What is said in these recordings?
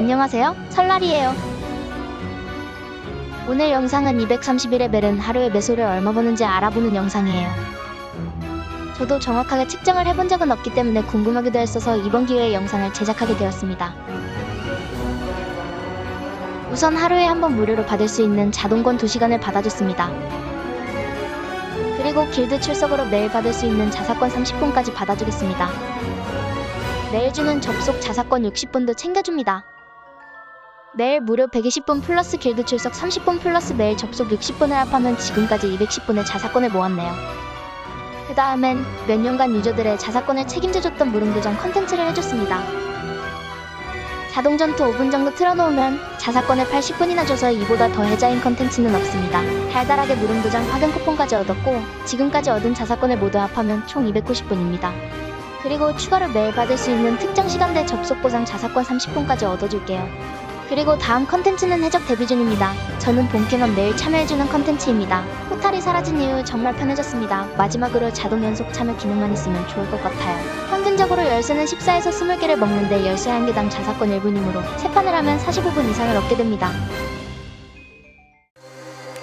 안녕하세요. 설날이에요. 오늘 영상은 231레벨은 하루에 매소를 얼마 버는지 알아보는 영상이에요. 저도 정확하게 측정을 해본 적은 없기 때문에 궁금하기도 했어서 이번 기회에 영상을 제작하게 되었습니다. 우선 하루에 한 번 무료로 받을 수 있는 자동권 2시간을 받아줬습니다. 그리고 길드 출석으로 매일 받을 수 있는 자사권 30분까지 받아주겠습니다. 매일 주는 접속 자사권 60분도 챙겨줍니다. 매일 무료 120분 플러스 길드 출석 30분 플러스 매일 접속 60분을 합하면 지금까지 210분의 자사권을 모았네요. 그 다음엔 몇 년간 유저들의 자사권을 책임져줬던 무릉도전 컨텐츠를 해줬습니다. 자동전투 5분 정도 틀어놓으면 자사권을 80분이나 줘서 이보다 더 해자인 컨텐츠는 없습니다. 달달하게 무릉도장 확인 쿠폰까지 얻었고 지금까지 얻은 자사권을 모두 합하면 총 290분입니다. 그리고 추가로 매일 받을 수 있는 특정 시간대 접속 보상 자사권 30분까지 얻어줄게요. 그리고 다음 컨텐츠는 해적 데뷔 중입니다. 저는 본캐만 매일 참여해주는 컨텐츠입니다. 포탈이 사라진 이후 정말 편해졌습니다. 마지막으로 자동 연속 참여 기능만 있으면 좋을 것 같아요. 평균적으로 열쇠는 14에서 20개를 먹는데 열쇠 한 개당 자사권 1분이므로 3판을 하면 45분 이상을 얻게 됩니다.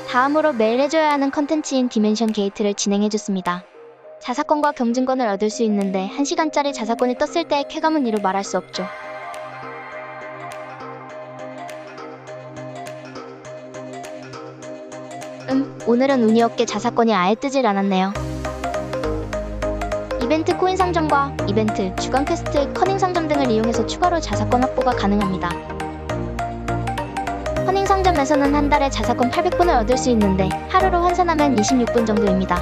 다음으로 매일 해줘야 하는 컨텐츠인 디멘션 게이트를 진행해줬습니다. 자사권과 경증권을 얻을 수 있는데 1시간짜리 자사권이 떴을 때의 쾌감은 이루 말할 수 없죠. 음, 오늘은 운이 없게 자사권이 아예 뜨질 않았네요. 이벤트 코인 상점과 이벤트, 주간 퀘스트, 커닝 상점 등을 이용해서 추가로 자사권 확보가 가능합니다. 커닝 상점에서는 한 달에 자사권 800분을 얻을 수 있는데 하루로 환산하면 26분 정도입니다.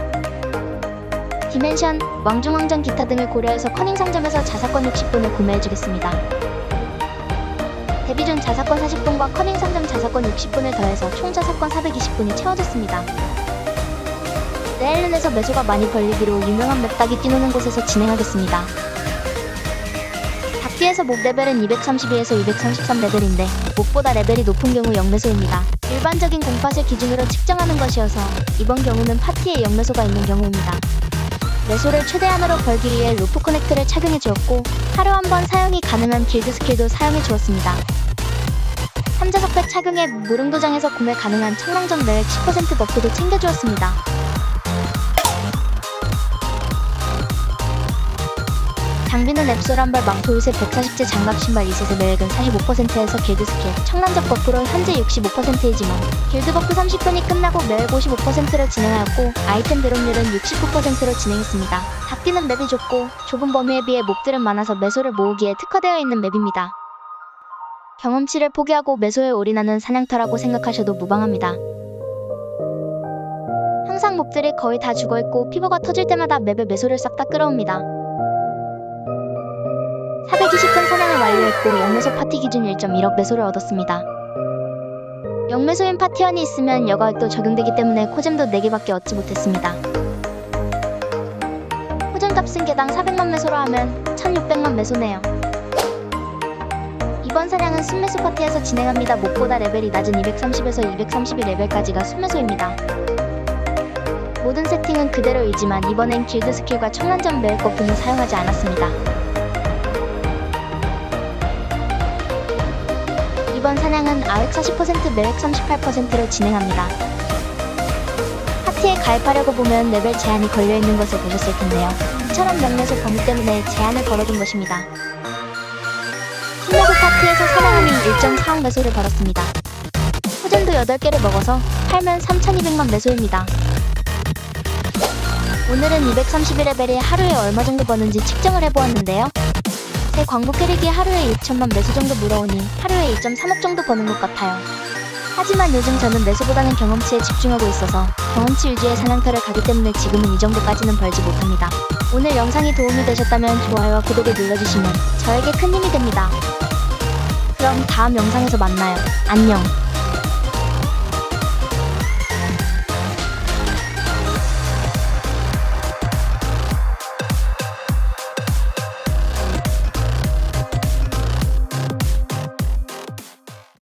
디멘션, 왕중왕전 기타 등을 고려해서 커닝 상점에서 자사권 60분을 구매해주겠습니다. 데뷔 중 자사권 40분과 커닝 상점 자사권 60분을 더해서 총 자사권 420분이 채워졌습니다. 레일른에서 매소가 많이 벌리기로 유명한 맵닭이 뛰노는 곳에서 진행하겠습니다. 닭띠에서 목 레벨은 232에서 233 레벨인데 목보다 레벨이 높은 경우 영매소입니다. 일반적인 공팟을 기준으로 측정하는 것이어서 이번 경우는 파티에 영매소가 있는 경우입니다. 매소를 최대한으로 벌기 위해 루프 커넥트를 착용해 주었고 하루 한 번 사용이 가능한 길드 스킬도 사용해 주었습니다. 삼자석배 착용해 무릉도장에서 구매 가능한 청랑전 매획 10% 버프도 챙겨 주었습니다. 장비는 앱솔 한발 망토 요새 140제 장갑 신발 이셋의 매획은 45%에서 길드 스킬 청란적 버프로 현재 65%이지만 길드 버프 30분이 끝나고 매획 55%를 진행하였고 아이템 드롭률은 69%로 진행했습니다. 닭띠는 맵이 좁고 좁은 범위에 비해 몹들은 많아서 매소를 모으기에 특화되어 있는 맵입니다. 경험치를 포기하고 매소에 올인하는 사냥터라고 생각하셔도 무방합니다. 항상 몹들이 거의 다 죽어있고 피부가 터질 때마다 맵에 매소를 싹 다 끌어옵니다. 420분 사냥을 완료했고 영매소 파티 기준 1.1억 매소를 얻었습니다. 영매소인 파티원이 있으면 여가액도 적용되기 때문에 코잼도 4개밖에 얻지 못했습니다. 코잼 값은 개당 400만 매소로 하면 1600만 매소네요. 이번 사냥은 순매수 파티에서 진행합니다. 무엇보다 레벨이 낮은 230에서 231 레벨까지가 순매소입니다. 모든 세팅은 그대로이지만 이번엔 길드 스킬과 청란전 매일 거품은 사용하지 않았습니다. 이번 사냥은 아획 40% 매획 38%로 진행합니다. 파티에 가입하려고 보면 레벨 제한이 걸려있는 것을 보셨을 텐데요. 이처럼 명매소 범위 때문에 제한을 걸어둔 것입니다. 순매소 파티에서 사냥함이 1.4억 매소를 벌었습니다. 호전도 8개를 먹어서 팔면 3200만 매소입니다. 오늘은 231레벨이 하루에 얼마 정도 버는지 측정을 해보았는데요. 제 광고 캐릭이 하루에 6천만 매수 정도 물어오니 하루에 1.3억 정도 버는 것 같아요. 하지만 요즘 저는 매수보다는 경험치에 집중하고 있어서 경험치 유지의 사냥터를 가기 때문에 지금은 이 정도까지는 벌지 못합니다. 오늘 영상이 도움이 되셨다면 좋아요와 구독을 눌러주시면 저에게 큰 힘이 됩니다. 그럼 다음 영상에서 만나요. 안녕.